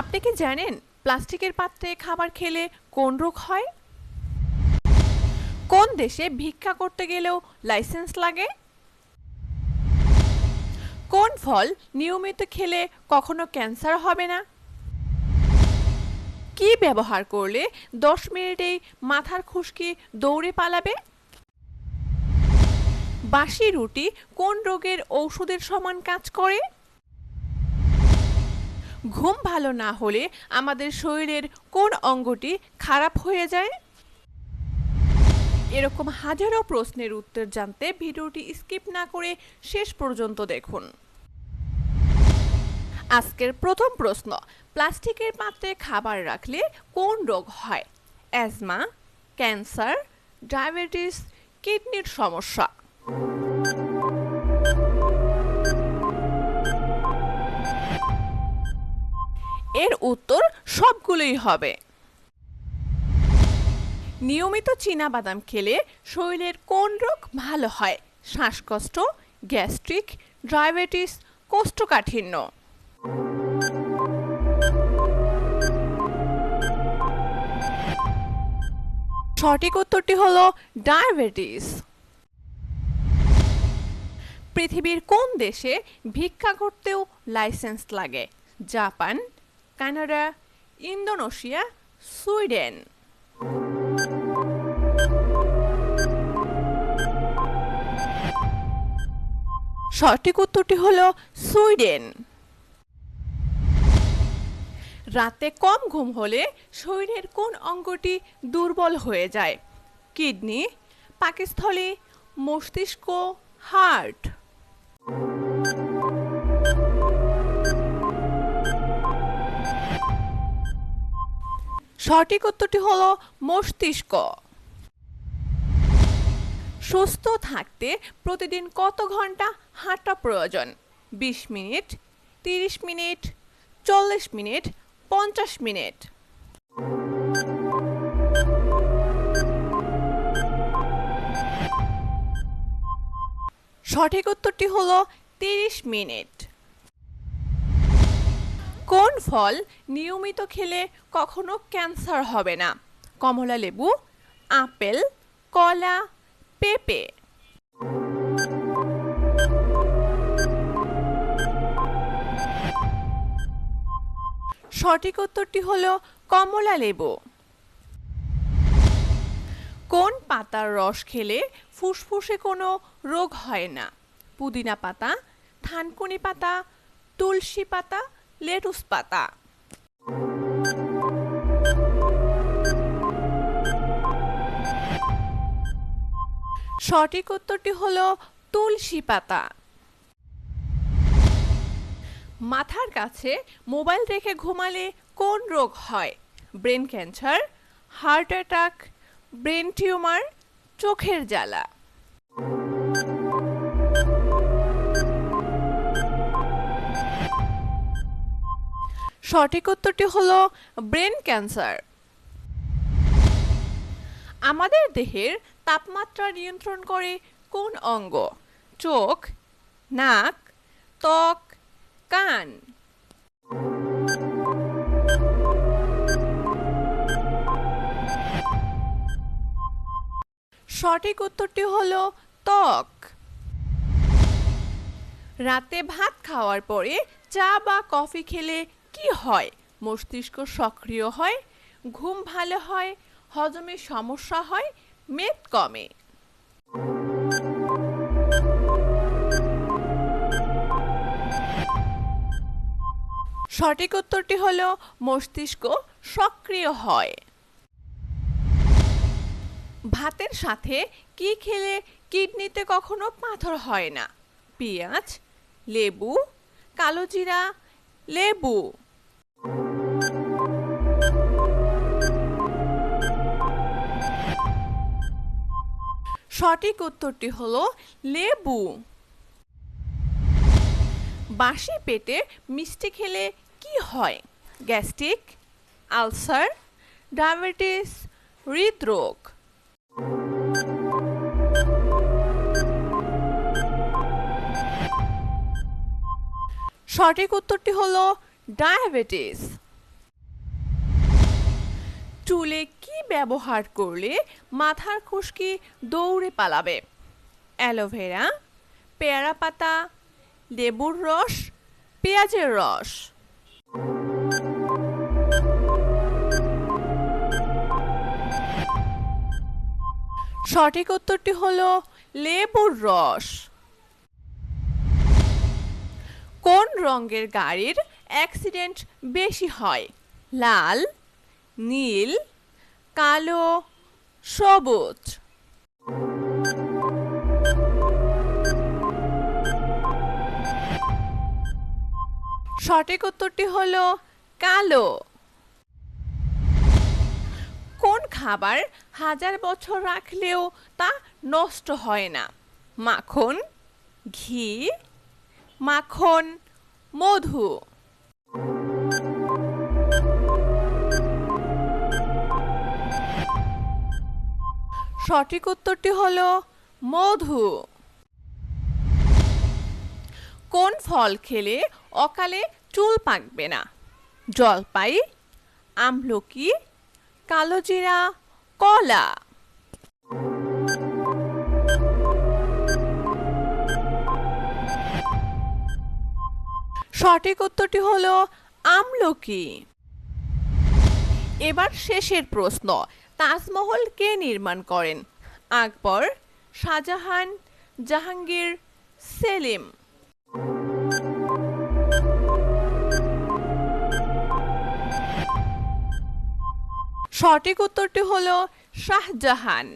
আপনি কি জানেন প্লাস্টিকের পাত্রে খাবার খেলে কোন রোগ হয়? কোন দেশে ভিক্ষা করতে গেলেও লাইসেন্স লাগে? কোন ফল নিয়মিত খেলে কখনো ক্যান্সার হবে না? কি ব্যবহার করলে দশ মিনিটেই মাথার খুশকি দৌড়ে পালাবে? বাসি রুটি কোন রোগের ঔষধের সমান কাজ করে? ঘুম ভালো না হলে আমাদের শরীরের কোন অঙ্গটি খারাপ হয়ে যায়? এরকম হাজারো প্রশ্নের উত্তর জানতে ভিডিওটি স্কিপ না করে শেষ পর্যন্ত দেখুন। আজকের প্রথম প্রশ্ন, প্লাস্টিকের পাত্রে খাবার রাখলে কোন রোগ হয়? অ্যাজমা, ক্যান্সার, ডায়াবেটিস, কিডনির সমস্যা। এর উত্তর সবগুলোই হবে। নিয়মিত বাদাম খেলে শরীরের কোন রোগ ভালো হয়? শ্বাসকষ্ট, গ্যাস্ট্রিক, ডায়াবেটিস, কোষ্ঠকাঠিন্য। সঠিক উত্তরটি হলো ডায়াবেটিস। পৃথিবীর কোন দেশে ভিক্ষা করতেও লাইসেন্স লাগে? Japan Canada, Indonesia, Sweden. সঠিক উত্তরটি হলো সুইডেন। রাতে কম ঘুম হলে শরীরের কোন অঙ্গটি দুর্বল হয়ে যায়? কিডনি, পাকস্থলী, মস্তিষ্ক, হার্ট। সঠিক উত্তরটি হল মস্তিষ্ক। সুস্থ থাকতে প্রতিদিন কত ঘণ্টা হাঁটা প্রয়োজন? বিশ মিনিট, তিরিশ মিনিট, চল্লিশ মিনিট, পঞ্চাশ মিনিট। সঠিক উত্তরটি হলো তিরিশ মিনিট। কোন ফল নিয়মিত খেলে কখনো ক্যান্সার হবে না? কমলা লেবু, আপেল, কলা, পেঁপে। সঠিক উত্তরটি হল কমলা লেবু। কোন পাতার রস খেলে ফুসফুসে কোনো রোগ হয় না? পুদিনা পাতা, থানকুনি পাতা, তুলসী পাতা লেটুস পাতা। সঠিক উত্তরটি হলো তুলসী পাতা। মাথার কাছে মোবাইল রেখে ঘুমালে কোন রোগ হয়? Brain cancer, heart attack, brain tumour, চোখের জ্বালা। সঠিক উত্তরটি হলো ব্রেন ক্যান্সার। আমাদের দেহের তাপমাত্রা নিয়ন্ত্রণ করে কোন অঙ্গ? চোখ, নাক, ত্বক, কান। সঠিক উত্তরটি হলো ত্বক। রাতে ভাত খাওয়ার পরে চা বা কফি খেলে কি হয়? মস্তিষ্ক সক্রিয় হয়, ঘুম ভালো হয় হজমের সমস্যা হয়, মেদ কমে। সঠিক উত্তরটি হল মস্তিষ্ক সক্রিয় হয়। ভাতের সাথে কি খেলে কিডনিতে কখনো পাথর হয় না? পেঁয়াজ, লেবু কালোজিরা লেবু। সঠিক উত্তরটি হলো লেবু। বাসি পেটে মিষ্টি খেলে কি হয়? গ্যাস্ট্রিক, আলসার, ডায়াবেটিস, হৃদরোগ। সঠিক উত্তরটি হলো ডায়াবেটিস। চুলে কি ব্যবহার করলে মাথার খুশকি দৌড়ে পালাবে? অ্যালোভেরা পেয়ারা পাতা, লেবুর রস, পেঁয়াজের রস। সঠিক উত্তরটি হলো লেবুর রস। কোন রঙের গাড়ির অ্যাক্সিডেন্ট বেশি হয়? লাল নীল, কালো, সবুজ। সঠিক উত্তরটি হলো কালো। কোন খাবার হাজার বছর রাখলেও তা নষ্ট হয় না? মাখন, ঘি, মাখন, মধু। সঠিক উত্তরটি হলো মধু। কোন ফল খেলে অকালে চুল পাকবে না? জলপাই, আমলকি, কালোজিরা, কলা। সঠিক উত্তরটি হলো আমলকি। এবার শেষের প্রশ্ন। তাজমহল কে নির্মাণ করেন? আকবর শাহজাহান জাহাঙ্গীর সেলিম। সঠিক উত্তরটি হল শাহজাহান।